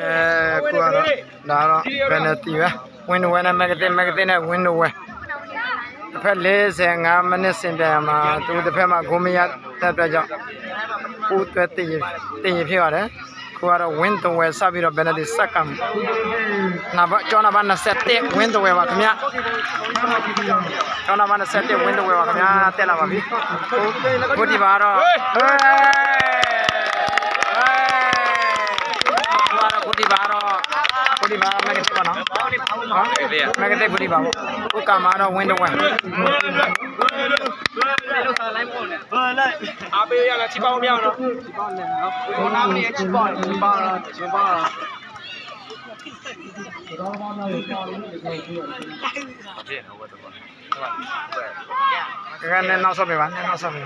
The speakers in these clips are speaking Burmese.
အဲကိုကတော့ဒါတော့ဘယ်နဲ့တီးပဲ window နဲ့ magazine magazine နဲ့ window ဝဲတစ်ဖက်45မိနစ်စင်ပြရမှာသူတစ်ဖက်မှာဂိုမရတက်အတွက်ကြောင့်ပူသွဲတည်တည်ဖြစ်ရတယ်ကိုကတော့ window ဝဲစပြီးတော့ဘယ်နဲ့ဒီစက္ကန့်နာဘကျောင်းနာဘ21 window ဝဲပါခင်ဗျကျောင်းနာဘ21 window ဝဲပါခင်ဗျာတက်လာပါပြီကိုဒီပါတော့ဟေး প্রতিভার প্রতিভা আপনাকে দেখবো না আপনাকে দেখবো দিবা ও কাম আর উইন্ডো ওয়ান आप ये वाला छिपाओ में आओ ना छिपाओ ले आओ होना में छिपाओ छिपाओ छिपाओ cái nên nó sao bị bắn nên nó sao bị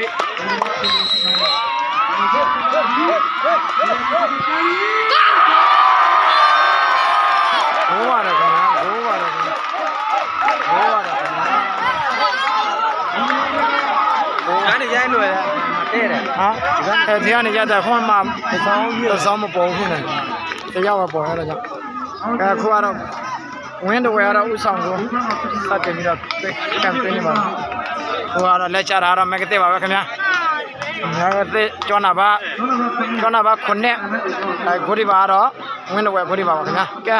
ရအောင်နော်ချိပေါင်းနဲ့နော်ဘောနာမင်းချိပေါင်းချိပေါင်းတော့ချိပေါင်းတော့ကဲနဲ့နောက်ဆက်ပြပါနဲ့နောက်ဆက်ပြပါဒီလိုပြန်ဆောက်လို့ဒီလိုဟုတ်ပြီဘိုးပါတယ်ခင်ဗျာဘိုးပါတယ်ခင်ဗျာဘိုးပါတယ်ခင်ဗျာအဲ့ဒီရိုင်းလို့ရတဲ့တယ်ဟာအဲဒီကနေရတဲ့ခွန်မှာသစောင်းသစောင်းမပေါ်ဘူးနဲ့တရားမပေါ်ရတော့ကြောင့်အဲခုကတော့ဝင်းတော်ရတော့ဥဆောင်ကိုစတင်ပြီးတော့ကမ်ပိန်းနေ ပါဟိုကတော့လက်ချတာတော့မကတဲ့ပါပဲခင်ဗျာငါကတဲ့ကျောနာပါကျောနာပါခုနှစ်အဲဂိုဒီပါတော့ဝင်းတော်ရဂိုဒီပါပါခင်ဗျာကဲ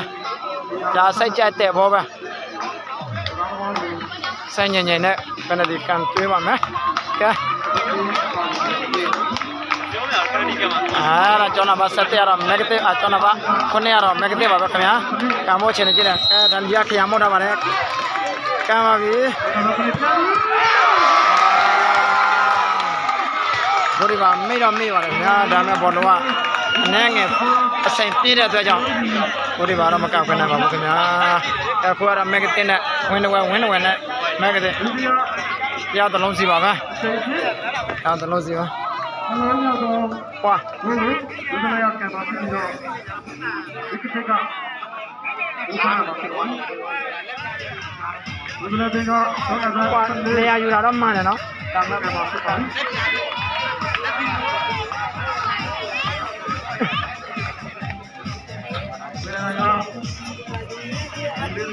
ဒါစိတ်ကြတဲ့ဘောပဲဆိုင်ညင်ညင်နဲ့ဘယ်နဲ့ဒီကံတွေးပါမယ်ကဲအာကျောင်းနာပါဆက်ရတော့ negative အကျောင်းနာပါခုနှစ်ရတော့ negative ပါပဲခင်ဗျာကံမိုးချင်နေကြတယ်အဲဒန်ဒီယာခရမို့တာပါလေကံပါပြီ ဘိုဒီပါမိတော့မိပါတယ်ခင်ဗျာဒါမဲ့ဘောလုံးကအနှဲငယ်အဆိုင်ပြည့်တဲ့အတွက်ကြောင့်ဘိုဒီပါတော့မကောက်ခွင့်နိုင်ပါဘူးခင်ဗျာအခုကတော့ negative နဲ့ win win win win နဲ့ negative ပြောင်းတစ်လုံးစီပါပဲပြောင်းတစ်လုံးစီပါဟွာဘယ်လိုဘယ်လိုရကံပါပြီးတော့ဒီကိစ္စကဥပမာပါဖြစ်သွားဘယ်လိုတင်တော့ဆောင်းရတာဟွာနေရာယူတာတော့မှန်တယ်နော်တာမကမှာဖြစ်သွားဘ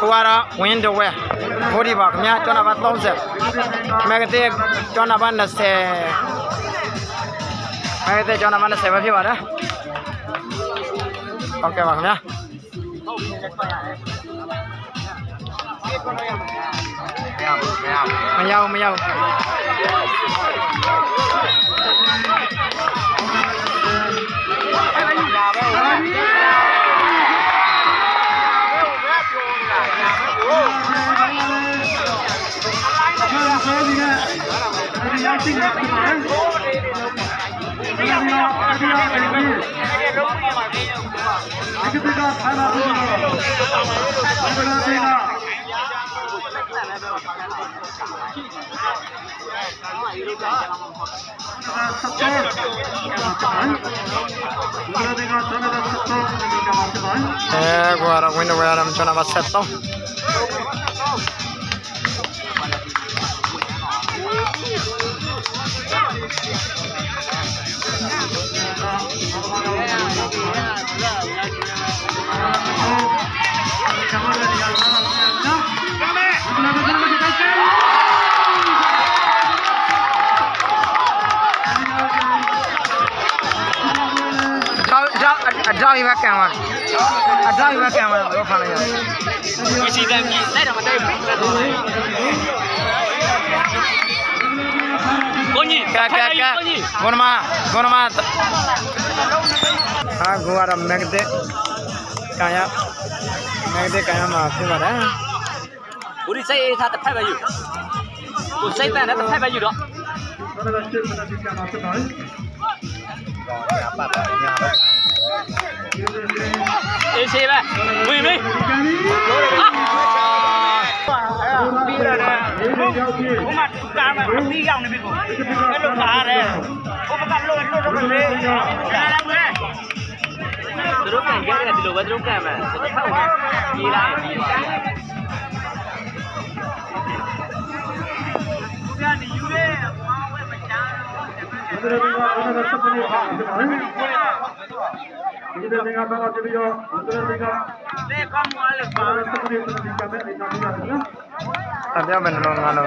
Kuara window we body bag nya mẹ cái long cho nó chona ban na se magate chona ban na se nhá, phi ba da okay bag nya Mayaw, mayaw. 哎，过来，我等会儿咱们叫他把石头。Adang ini macam apa? Adang ini macam apa? Lo faham ya? Bisa dan bisa, dah mati. Kunci, kaki, kaki. Gunma, gunma. Ada megde. Kaya, megde kaya macam apa? Puri saya ini satu pay baju. Puri saya ini apa? Apa? Ini? Eşeği ver. Buyur bey. Terus kan dia ada di luar terus kan, mas. Gila, gila. 언더랜딩과 오늘 첫분이 아, 이제 말해? 이제 내가 나가 드리죠. 언더랜딩과 네, 감말레 봐. 오늘 첫분이 있으면 이까면 이상이거든요. 안녕, 맨놈 하나.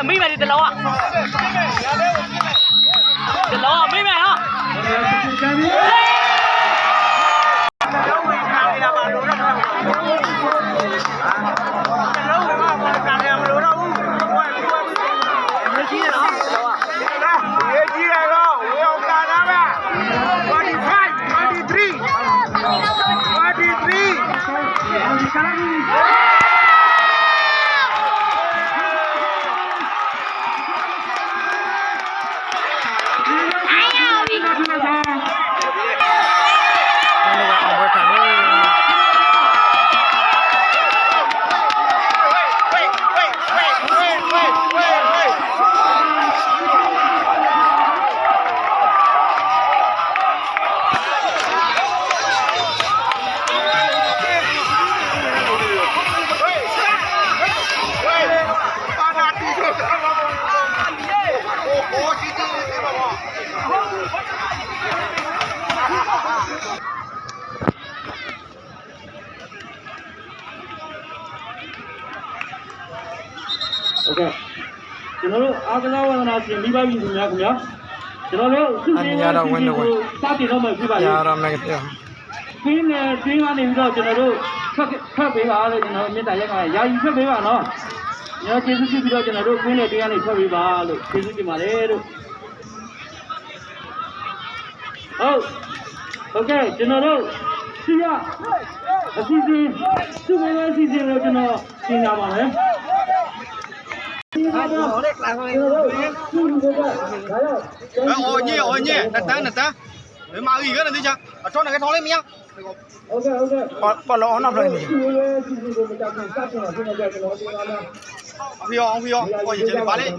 မယ်မိမယ်ဒီတလောကတလောကမိမယ်ဟာ ကျွန်တော်တို့အာကစားဝဒနာရှင်မိဘပြည်သူများခင်ဗျာကျွန်တော်တို့စတင်တော့မယ်ပြပါရလေရမယ်ပြောခင်းနဲ့ခင်းကနေပြီးတော့ကျွန်တော်တို့ထွက်ထွက်ပေးပါလို့ကျွန်တော်မေတ္တာရက်ခါယာယီထွက်ပေးပါနော်ညောကျေးဇူးပြုပြီးတော့ကျွန်တော်တို့ခင်းနဲ့တင်းကနေထွက်ပေးပါလို့ကျေးဇူးတင်ပါတယ်လို့ဟုတ်ဟုတ်ကဲ့ကျွန်တော်တို့စီရအစီအစဉ်သူ့ဘယ်လိုအစီအစဉ်လို့ကျွန်တော်ရှင်းပြပါမယ် Ờ, ôi nhỉ ôi nhỉ. Đặt tay đặt tay đấy mà gì cái này đi chăng ở trong cái thó lên miếng bọn bọn nó nằm rồi huy ho huy ho coi gì chơi bán đi